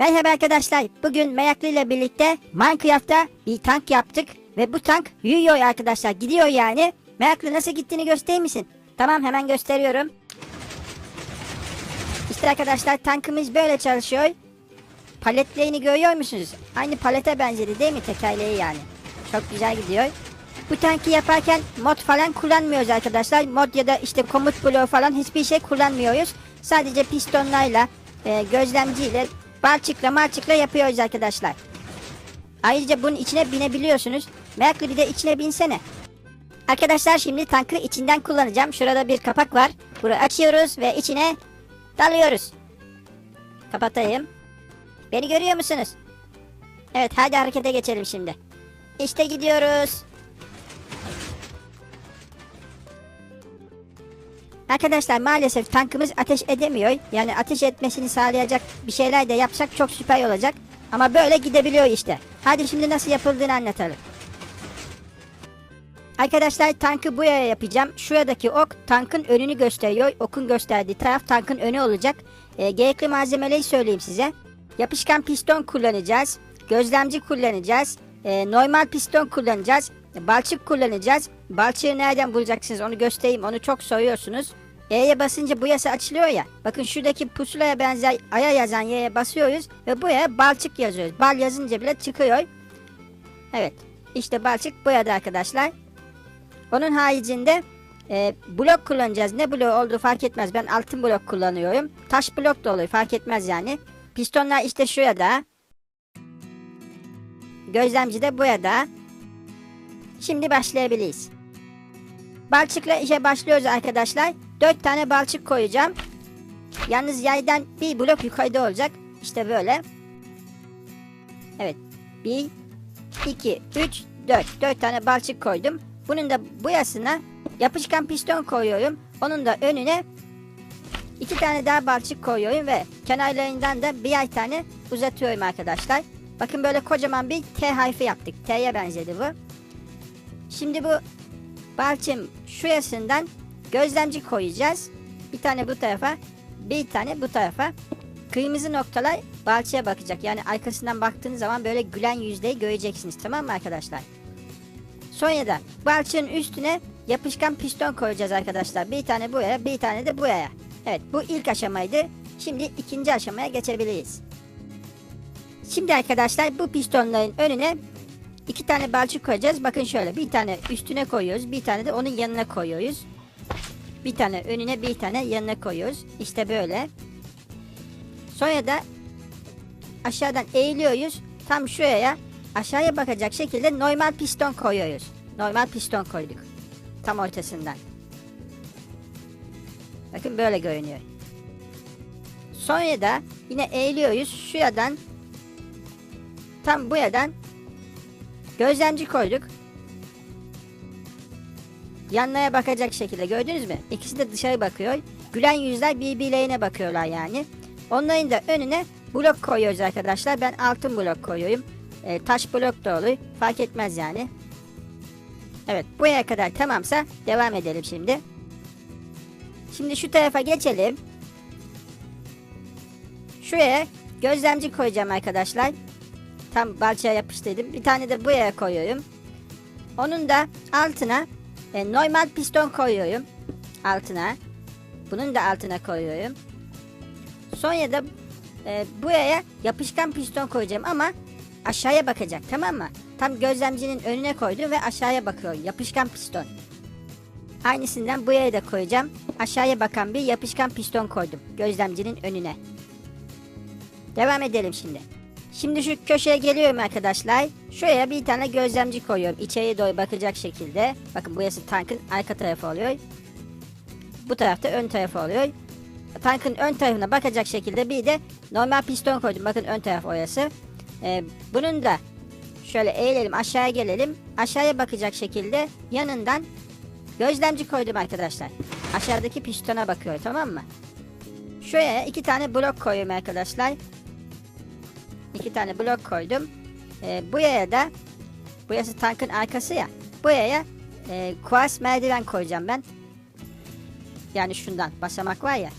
Merhaba arkadaşlar. Bugün Meraklı ile birlikte Minecraft'ta bir tank yaptık. Ve bu tank yürüyor arkadaşlar. Gidiyor yani. Meraklı nasıl gittiğini gösterir misin? Tamam hemen gösteriyorum. İşte arkadaşlar tankımız böyle çalışıyor. Paletlerini görüyor musunuz? Aynı palete benzedi değil mi tekerleği yani? Çok güzel gidiyor. Bu tankı yaparken mod falan kullanmıyoruz arkadaşlar. Mod ya da işte komut bloğu falan hiçbir şey kullanmıyoruz. Sadece pistonlarla, e, gözlemciyle, balçıkla marçıkla yapıyoruz arkadaşlar. Ayrıca bunun içine binebiliyorsunuz. Meraklı bir de içine binsene. Arkadaşlar şimdi tankı içinden kullanacağım. Şurada bir kapak var. Bunu açıyoruz ve içine dalıyoruz. Kapatayım. Beni görüyor musunuz? Evet hadi harekete geçelim şimdi. İşte gidiyoruz. Arkadaşlar maalesef tankımız ateş edemiyor. Yani ateş etmesini sağlayacak bir şeyler de yapsak çok süper olacak. Ama böyle gidebiliyor işte. Hadi şimdi nasıl yapıldığını anlatalım. Arkadaşlar tankı bu yere yapacağım. Şuradaki ok tankın önünü gösteriyor. Okun gösterdiği taraf tankın önü olacak. E, gerekli malzemeleri söyleyeyim size. Yapışkan piston kullanacağız. Gözlemci kullanacağız. E, normal piston kullanacağız. Balçık kullanacağız. Balçığı nereden bulacaksınız onu göstereyim. Onu çok soruyorsunuz. E'ye basınca bu yasa açılıyor ya. Bakın şuradaki pusulaya benzer aya yazan Y'ye basıyoruz. Ve buraya balçık yazıyoruz. Bal yazınca bile çıkıyor. Evet. İşte balçık boyadı arkadaşlar. Onun haricinde e, blok kullanacağız. Ne bloğu olduğu fark etmez. Ben altın blok kullanıyorum. Taş blok da olur fark etmez yani. Pistonlar işte şurada. Gözlemci de burada. Şimdi başlayabiliriz. Balçıkla işe başlıyoruz arkadaşlar. 4 tane balçık koyacağım. Yalnız yaydan bir blok yukarıda olacak. İşte böyle. Evet. 1, 2, 3, 4. 4 tane balçık koydum. Bunun da boyasına yapışkan piston koyuyorum. Onun da önüne iki tane daha balçık koyuyorum ve kenarlarından da birer tane uzatıyorum arkadaşlar. Bakın böyle kocaman bir T harfi yaptık. T'ye benzedi bu. Şimdi bu balçım şurasından gözlemci koyacağız. Bir tane bu tarafa, bir tane bu tarafa. Kırmızı noktalar balçıya bakacak. Yani arkasından baktığınız zaman böyle gülen yüzdeyi göreceksiniz. Tamam mı arkadaşlar? Sonra da balçığın üstüne yapışkan piston koyacağız arkadaşlar. Bir tane buraya, bir tane de buraya. Evet bu ilk aşamaydı. Şimdi ikinci aşamaya geçebiliriz. Şimdi arkadaşlar bu pistonların önüne iki tane balçık koyacağız. Bakın şöyle bir tane üstüne koyuyoruz. Bir tane de onun yanına koyuyoruz. Bir tane önüne bir tane yanına koyuyoruz. İşte böyle. Sonra da aşağıdan eğiliyoruz. Tam şuraya aşağıya bakacak şekilde normal piston koyuyoruz. Normal piston koyduk. Tam ortasından. Bakın böyle görünüyor. Sonra da yine eğiliyoruz. Şuradan tam bu yerden gözlemci koyduk. Yanlara bakacak şekilde gördünüz mü? İkisi de dışarı bakıyor. Gülen yüzler birbirlerine bakıyorlar yani. Onların da önüne blok koyuyoruz arkadaşlar. Ben altın blok koyuyorum. E, taş blok da olur. Fark etmez yani. Evet buraya kadar tamamsa devam edelim şimdi. Şimdi şu tarafa geçelim. Şuraya gözlemci koyacağım arkadaşlar. Tam balçaya yapıştırdım. Bir tane de buraya koyuyorum. Onun da altına e, normal piston koyuyorum. Altına. Bunun da altına koyuyorum. Sonra da e, buraya yapışkan piston koyacağım ama aşağıya bakacak tamam mı? Tam gözlemcinin önüne koydum ve aşağıya bakıyor. Yapışkan piston. Aynısından buraya da koyacağım. Aşağıya bakan bir yapışkan piston koydum. Gözlemcinin önüne. Devam edelim şimdi. Şimdi şu köşeye geliyorum arkadaşlar. Şuraya bir tane gözlemci koyuyorum. İçeriye doğru bakacak şekilde. Bakın burası tankın arka tarafı oluyor. Bu tarafta ön tarafı oluyor. Tankın ön tarafına bakacak şekilde bir de normal piston koydum. Bakın ön taraf orası. Ee, bunun da şöyle eğilelim aşağıya gelelim. Aşağıya bakacak şekilde yanından gözlemci koydum arkadaşlar. Aşağıdaki pistona bakıyor tamam mı? Şuraya iki tane blok koyuyorum arkadaşlar. İki tane blok koydum. Ee, buraya da burası tankın arkası ya. Buraya e, kuars merdiven koyacağım ben. Yani şundan basamak var ya.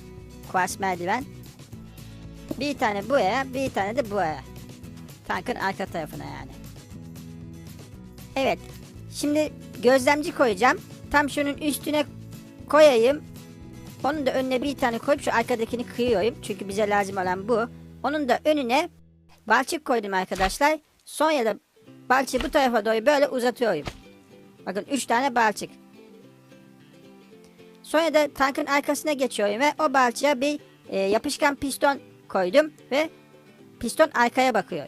Kuars merdiven. Bir tane buraya, bir tane de buraya. Tankın arka tarafına yani. Evet. Şimdi gözlemci koyacağım. Tam şunun üstüne koyayım. Onun da önüne bir tane koyup şu arkadakini kıyıyorum. Çünkü bize lazım olan bu. Onun da önüne balçık koydum arkadaşlar. Sonra da balçığı bu tarafa doğru böyle uzatıyorum. Bakın 3 tane balçık. Sonra da tankın arkasına geçiyorum ve o balçığa bir e, yapışkan piston koydum ve piston arkaya bakıyor.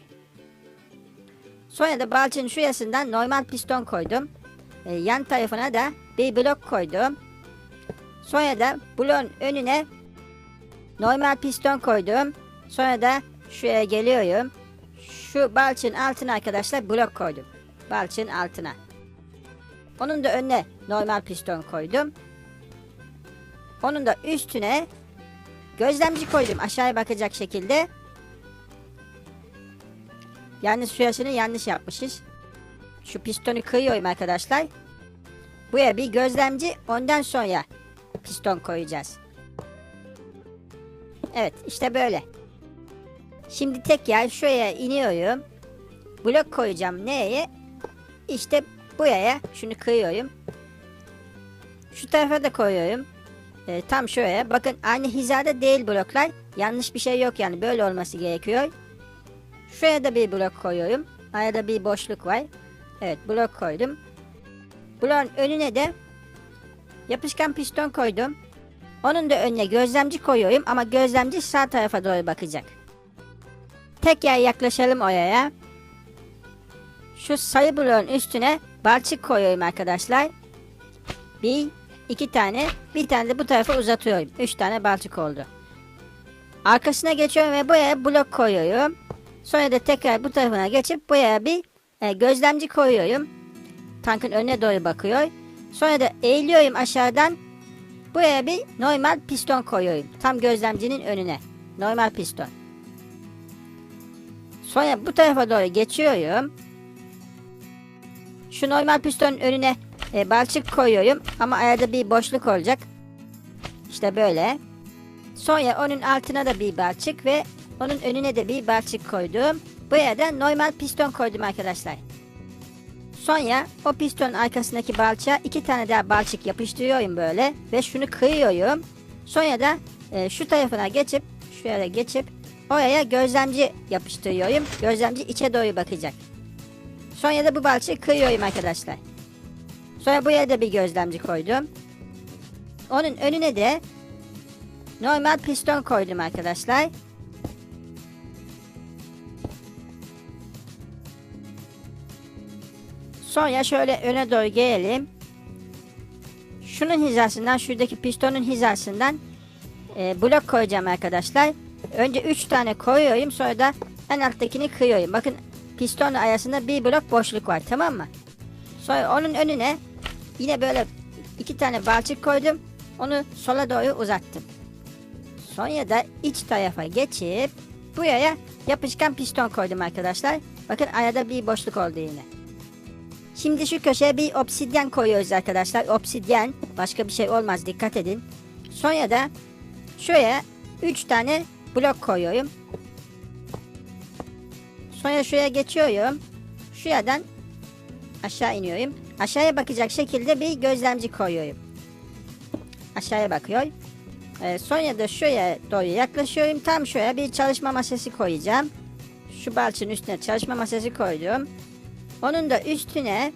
Sonra da balçığın şurasından normal piston koydum. E, yan tarafına da bir blok koydum. Sonra da bloğun önüne normal piston koydum. Sonra da şuraya geliyorum. Şu balçığın altına arkadaşlar blok koydum. Balçığın altına. Onun da önüne normal piston koydum. Onun da üstüne gözlemci koydum aşağıya bakacak şekilde. Yalnız şurasını yanlış yapmışız. Şu pistonu kıyıyorum arkadaşlar. Buraya bir gözlemci ondan sonra piston koyacağız. Evet işte böyle. Şimdi tek yer şuraya iniyorum. Blok koyacağım neye? İşte buraya şunu kıyıyorum. Şu tarafa da koyuyorum. Ee, tam şuraya. Bakın aynı hizada değil bloklar. Yanlış bir şey yok yani böyle olması gerekiyor. Şuraya da bir blok koyuyorum. Arada bir boşluk var. Evet blok koydum. Bloğun önüne de yapışkan piston koydum. Onun da önüne gözlemci koyuyorum ama gözlemci sağ tarafa doğru bakacak. Tekrar yaklaşalım oraya. Şu sayı bloğun üstüne balçık koyuyorum arkadaşlar. Bir, iki tane, bir tane de bu tarafa uzatıyorum. Üç tane balçık oldu. Arkasına geçiyorum ve buraya blok koyuyorum. Sonra da tekrar bu tarafına geçip buraya bir e, gözlemci koyuyorum. Tankın önüne doğru bakıyor. Sonra da eğiliyorum aşağıdan. Buraya bir normal piston koyuyorum. Tam gözlemcinin önüne. Normal piston. Sonra bu tarafa doğru geçiyorum. Şu normal pistonun önüne e, balçık koyuyorum. Ama arada bir boşluk olacak. İşte böyle. Sonra onun altına da bir balçık ve onun önüne de bir balçık koydum. Buraya da normal piston koydum arkadaşlar. Sonra o pistonun arkasındaki balçığa iki tane daha balçık yapıştırıyorum böyle ve şunu kıyıyorum. Sonra da e, şu tarafına geçip şöyle geçip oraya gözlemci yapıştırıyorum. Gözlemci içe doğru bakacak. Sonra da bu balçığı kıyıyorum arkadaşlar. Sonra buraya da bir gözlemci koydum. Onun önüne de normal piston koydum arkadaşlar. Sonra şöyle öne doğru gelelim. Şunun hizasından, şuradaki pistonun hizasından e, blok koyacağım arkadaşlar. Önce 3 tane koyuyorum sonra da en alttakini kıyıyorum. Bakın piston arasında bir blok boşluk var tamam mı? Sonra onun önüne yine böyle iki tane balçık koydum. Onu sola doğru uzattım. Sonra da iç tarafa geçip buraya yapışkan piston koydum arkadaşlar. Bakın arada bir boşluk oldu yine. Şimdi şu köşeye bir obsidyen koyuyoruz arkadaşlar. Obsidyen başka bir şey olmaz dikkat edin. Sonra da şuraya 3 tane blok koyuyorum. Sonra şuraya geçiyorum. Şuradan aşağı iniyorum. Aşağıya bakacak şekilde bir gözlemci koyuyorum. Aşağıya bakıyor. Ee, sonra da şuraya doğru yaklaşıyorum. Tam şuraya bir çalışma masası koyacağım. Şu balçın üstüne çalışma masası koydum. Onun da üstüne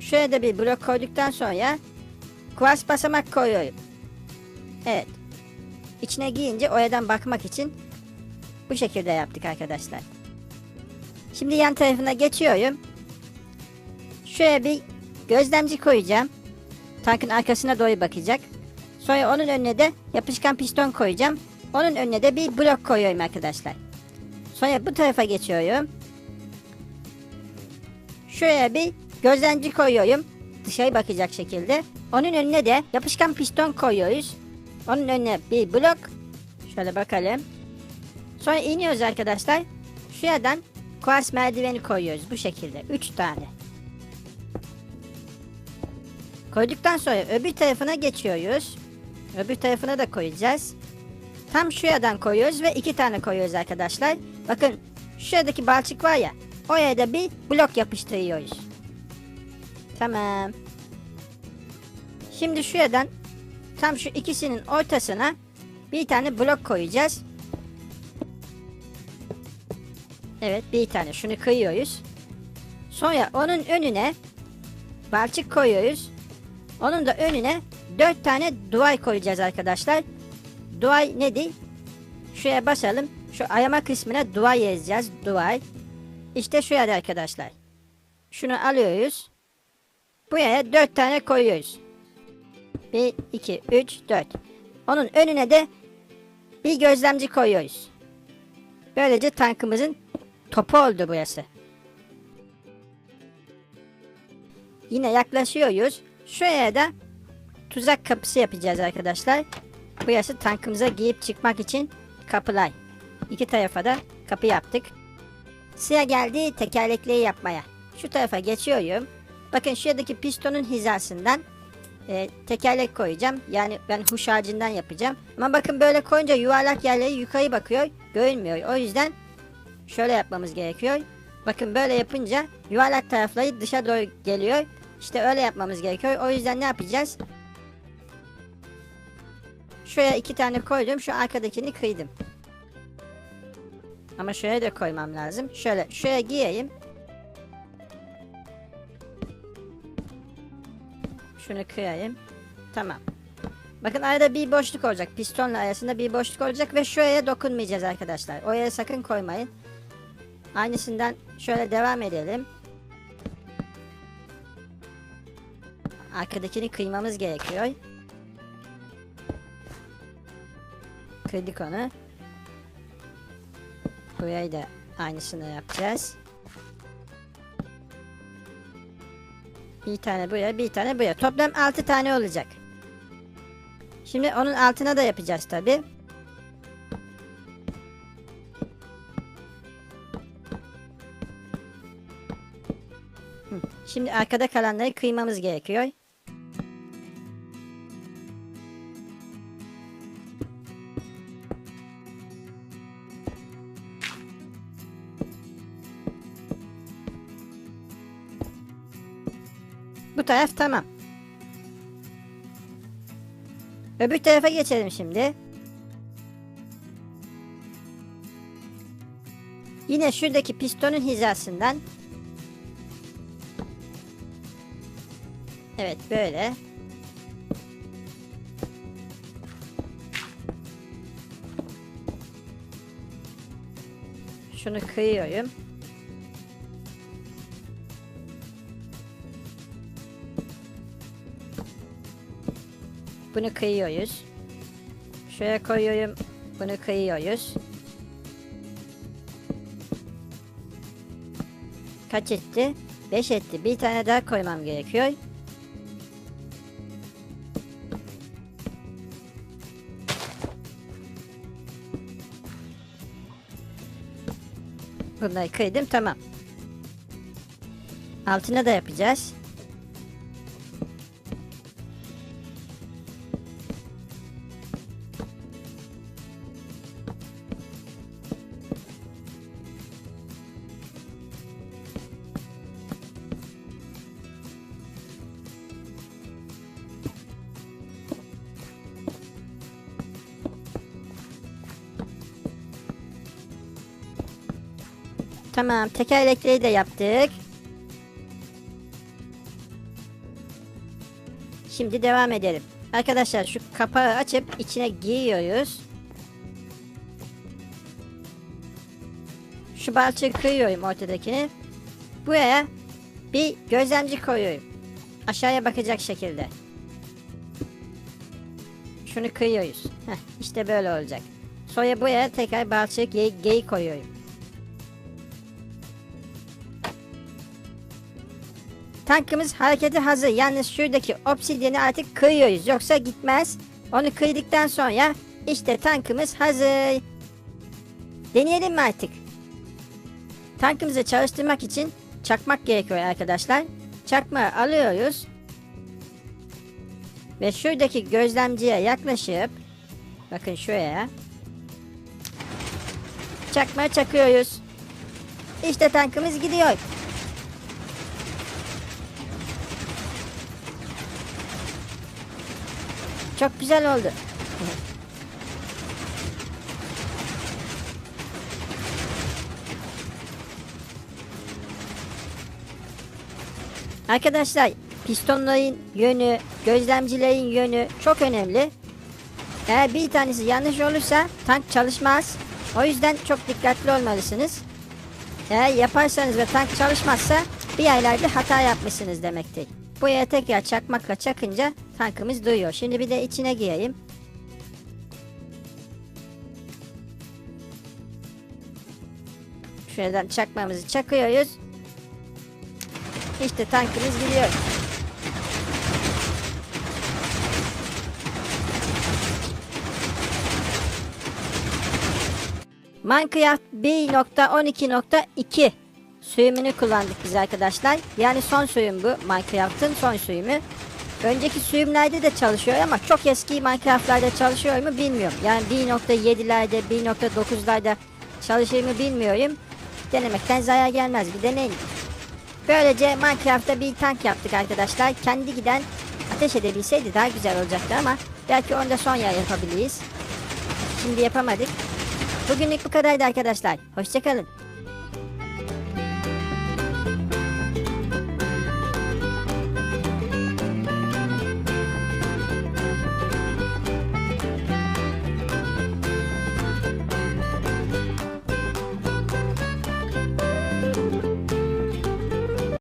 şuraya da bir blok koyduktan sonra kuvars basamak koyuyorum. Evet. İçine giyince oyadan bakmak için bu şekilde yaptık arkadaşlar. Şimdi yan tarafına geçiyorum. Şuraya bir gözlemci koyacağım. Tankın arkasına doğru bakacak. Sonra onun önüne de yapışkan piston koyacağım. Onun önüne de bir blok koyuyorum arkadaşlar. Sonra bu tarafa geçiyorum. Şuraya bir gözlemci koyuyorum. Dışarı bakacak şekilde. Onun önüne de yapışkan piston koyuyoruz. Onun önüne bir blok. Şöyle bakalım. Sonra iniyoruz arkadaşlar. Şuradan kuars merdiveni koyuyoruz bu şekilde. 3 tane. Koyduktan sonra öbür tarafına geçiyoruz. Öbür tarafına da koyacağız. tam şuradan koyuyoruz ve iki tane koyuyoruz arkadaşlar. Bakın şuradaki balçık var ya oraya da bir blok yapıştırıyoruz. Tamam. Şimdi şuradan tam şu ikisinin ortasına bir tane blok koyacağız. Evet bir tane şunu kıyıyoruz. Sonra onun önüne balçık koyuyoruz. Onun da önüne dört tane duay koyacağız arkadaşlar. Duay nedir? Şuraya basalım. Şu ayama kısmına duay yazacağız. Duay. İşte şurada arkadaşlar. Şunu alıyoruz. Buraya dört tane koyuyoruz. 1, 2, 3, 4. Onun önüne de bir gözlemci koyuyoruz. Böylece tankımızın topu oldu burası. Yine yaklaşıyoruz. Şuraya da tuzak kapısı yapacağız arkadaşlar. Burası tankımıza giyip çıkmak için kapılar. İki tarafa da kapı yaptık. Sıra geldi tekerlekliği yapmaya. Şu tarafa geçiyorum. Bakın şuradaki pistonun hizasından e, tekerlek koyacağım. Yani ben huş ağacından yapacağım. Ama bakın böyle koyunca yuvarlak yerleri yukarı bakıyor. Görünmüyor. O yüzden şöyle yapmamız gerekiyor. Bakın böyle yapınca yuvarlak tarafları dışa doğru geliyor. İşte öyle yapmamız gerekiyor. O yüzden ne yapacağız? Şuraya iki tane koydum. Şu arkadakini kıydım. Ama şuraya da koymam lazım. Şöyle şuraya giyeyim. Şunu kıyayım. Tamam. Bakın arada bir boşluk olacak. Pistonla arasında bir boşluk olacak ve şuraya dokunmayacağız arkadaşlar. Oraya sakın koymayın. Aynısından şöyle devam edelim. Arkadakini kıymamız gerekiyor. Kırdık onu. Burayı da aynısını yapacağız. Bir tane buraya, bir tane buraya. Toplam 6 tane olacak. Şimdi onun altına da yapacağız tabi. Şimdi arkada kalanları kıymamız gerekiyor. Taraf tamam. Öbür tarafa geçelim şimdi. Yine şuradaki pistonun hizasından Evet böyle. Şunu kıyıyorum. Bunu kıyıyoruz. Şuraya koyuyorum. Bunu kıyıyoruz. Kaç etti? 5 etti. Bir tane daha koymam gerekiyor. Bunları kıydım tamam. Altına da yapacağız. Tamam tekerlekleri de yaptık. Şimdi devam edelim. Arkadaşlar şu kapağı açıp içine giriyoruz. Şu balçığı kıyıyorum ortadakini. Buraya bir gözlemci koyuyorum. Aşağıya bakacak şekilde. Şunu kıyıyoruz. Heh, işte böyle olacak. Sonra buraya tekrar balçığı geri koyuyorum. Tankımız harekete hazır. Yalnız şuradaki obsidiyeni artık kıyıyoruz. Yoksa gitmez. Onu kıydıktan sonra işte tankımız hazır. Deneyelim mi artık? Tankımızı çalıştırmak için çakmak gerekiyor arkadaşlar. Çakmağı alıyoruz. Ve şuradaki gözlemciye yaklaşıp bakın şuraya Çakma çakıyoruz. İşte tankımız gidiyor. Çok güzel oldu. Arkadaşlar pistonların yönü, gözlemcilerin yönü çok önemli. Eğer bir tanesi yanlış olursa tank çalışmaz. O yüzden çok dikkatli olmalısınız. Eğer yaparsanız ve tank çalışmazsa bir yerlerde hata yapmışsınız demektir. Buraya tekrar çakmakla çakınca tankımız duyuyor. Şimdi bir de içine gireyim. Şuradan çakmamızı çakıyoruz. İşte tankımız gidiyor. Minecraft 1.12.2 sürümünü kullandık biz arkadaşlar. Yani son sürüm bu. Minecraft'ın son sürümü. Önceki sürümlerde de çalışıyor ama çok eski Minecraft'larda çalışıyor mu bilmiyorum. Yani 1.7'lerde, 1.9'larda çalışır mı bilmiyorum. Denemekten zarar gelmez. Bir deneyin. Böylece Minecraft'ta bir tank yaptık arkadaşlar. Kendi giden ateş edebilseydi daha güzel olacaktı ama belki onu da son yer yapabiliriz. Şimdi yapamadık. Bugünlük bu kadardı arkadaşlar. Hoşçakalın.